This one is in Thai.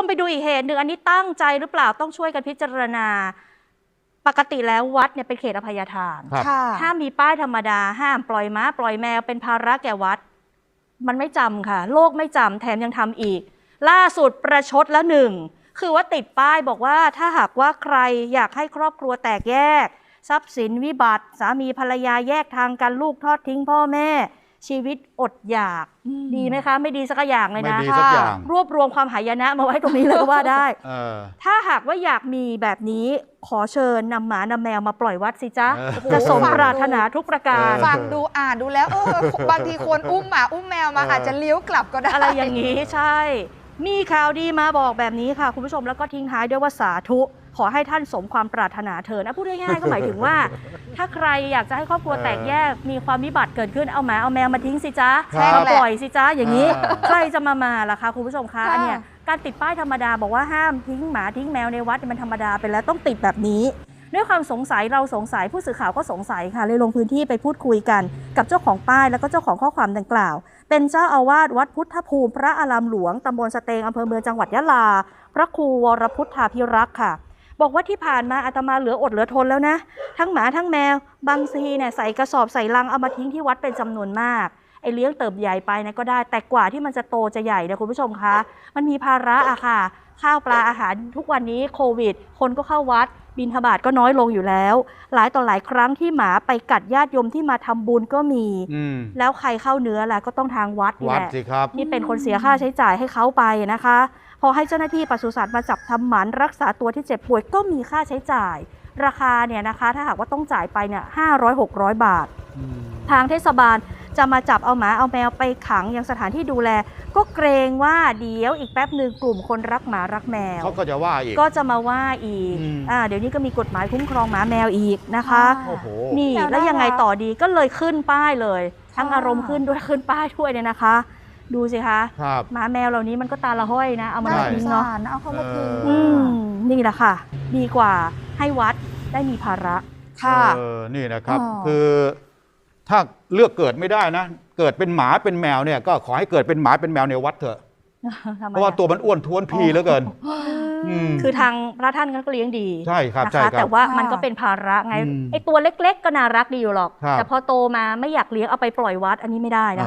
มไปดูอีกเหตุหนึ่งอันนี้ตั้งใจหรือเปล่าต้องช่วยกันพิจารณา ปกติแล้ววัดเนี่ยเป็นเขตอภัยทานครับ ค่ะ ห้ามมีป้ายธรรมดา ห้ามปล่อยม้าปล่อยแมวเป็นภาระแก่วัด มันไม่จำค่ะ โลกไม่จำแถมยังทำอีก ล่าสุดประชดแล้วหนึ่ง คือว่าติดป้ายบอกว่าถ้าหากว่าใครอยากให้ครอบครัวแตกแยก ทรัพย์สินวิบัติ สามีภรรยาแยกทางกันลูกทอดทิ้งพ่อแม่ ชีวิตอดอยากอืมดีไหมคะ ไม่ดีสักอย่างเลยไม่นะดีสักอย่าง รวบรวมความหายนะมาไว้ตรงนี้เลยก็ว่าได้ เออ ถ้าหากว่าอยากมีแบบนี้ขอเชิญนำหมานำแมวมาปล่อยวัดสิจ๊ะเออ จะสมโอ้โหปรารถนาทุกประการเออฟังดูอ่านดูแล้วเออบางทีคนอุ้มหมาอุ้มแมวมาเอออ อาจจะเลี้ยวกลับก็ได้ อะไรอย่างนี้ใช่ มีข่าวดีมาบอกแบบนี้ค่ะ คุณผู้ชมแล้วก็ทิ้งท้ายด้วยว่าสาธุ ขอให้ท่านสมความปรารถนาเถิดนะพูดง่ายๆก็หมายถึงว่า ถ้าใครอยากจะให้ครอบครัวแตกแยกมีความวิบัติเกิดขึ้นเอาหมาเอาแมวมาทิ้งสิจ๊ะครับมาปล่อยสิจ๊ะอย่างนี้อ่าใครจะมามาล่ะคะคุณผู้ชมคะค่ะ อันเนี่ยการติดป้ายธรรมดาบอกว่าห้ามทิ้งหมาทิ้งแมวในวัดเนี่ยมันธรรมดาไปแล้วต้องติดแบบนี้ ด้วยความสงสัยเราสงสัยผู้สื่อข่าวก็สงสัยค่ะเลยลงพื้นที่ไปพูดคุยกัน กับเจ้าของป้ายแล้วก็เจ้าของข้อความดังกล่าว เป็นเจ้าอาวาสวัดพุทธภูมิ พระอารามหลวงตำบลสเตงอำเภอเมืองจังหวัดยะลา พระครูวรพุทธาภิรักษ์ค่ะ บอกว่าที่ผ่านมาอาตมาเหลืออดเหลือทนแล้วนะ ทั้งหมาทั้งแมว บางทีเนี่ยใส่กระสอบใส่ลังเอามาทิ้งที่วัดเป็นจำนวนมากไอเลี้ยงเติบใหญ่ไปนะก็ได้ แต่กว่าที่มันจะโตจะใหญ่เนี่ยคุณผู้ชมคะ มันมีภาระอะค่ะ ข้าวปลาอาหารทุกวันนี้โควิด คนก็เข้าวัด บินทบาทก็น้อยลงอยู่แล้ว หลายต่อหลายครั้งที่หมาไปกัดญาติโยมที่มาทำบุญก็มีอืมแล้วใครเข้าเนื้อล่ะก็ต้องทางวัดนี่วัดแหละสิครับนี่เป็นคนเสียค่าใช้จ่ายให้เขาไปนะคะ พอให้เจ้าหน้าที่ปศุสัตว์มาจับทำหมันรักษาตัวที่เจ็บป่วยก็มีค่าใช้จ่าย ราคาเนี่ยนะคะ ถ้าหากว่าต้องจ่ายไปเนี่ยห้าร้อยหกร้อยบาท ทางเทศบาล จะมาจับเอาหมาเอาแมวไปขังยังสถานที่ดูแล ก็เกรงว่าเดี๋ยวอีกแป๊บหนึ่งกลุ่มคนรักหมารักแมว เขาก็จะว่าอีก ก็จะมาว่าอีกอืม อ่าเดี๋ยวนี้ก็มีกฎหมายคุ้มครองหมาแมวอีกนะคะอ่าโอ้โห นี่แมวน่าแล้วยังไงรักต่อดีก็เลยขึ้นป้ายเลย ทั้งค่ะ อารมณ์ขึ้นด้วยขึ้นป้ายด้วยเนี่ยนะคะ ดูสิคะครับ หมาแมวเหล่านี้มันก็ตาละห้อยนะ เอามาใช่ทิ้งเนาะสงสรเอาเข้ามาทิ้งอืมนี่แหละค่ะ ดีกว่าให้วัดได้มีภาระ ค่ะ เออนี่นะครับ อ๋อ คือ ถ้าเลือกเกิดไม่ได้นะ เกิดเป็นหมาเป็นแมวเนี่ย ก็ขอให้เกิดเป็นหมาเป็นแมวในวัดเถอะทำไมเพราะว่าอะตัวมันอ้วนท้วนพีเหลือเกินอืมคือทางพระท่านก็เลี้ยงดีใช่ครับนะใช่คะครัแต่บว่าค่ะมันก็เป็นภาระไงอืมไอตัวเล็ก ๆ ก็น่ารักดีอยู่หรอกครับแต่พอโตมาไม่อยากเลี้ยงเอาไปปล่อยวัดอันนี้ไม่ได้นะคะ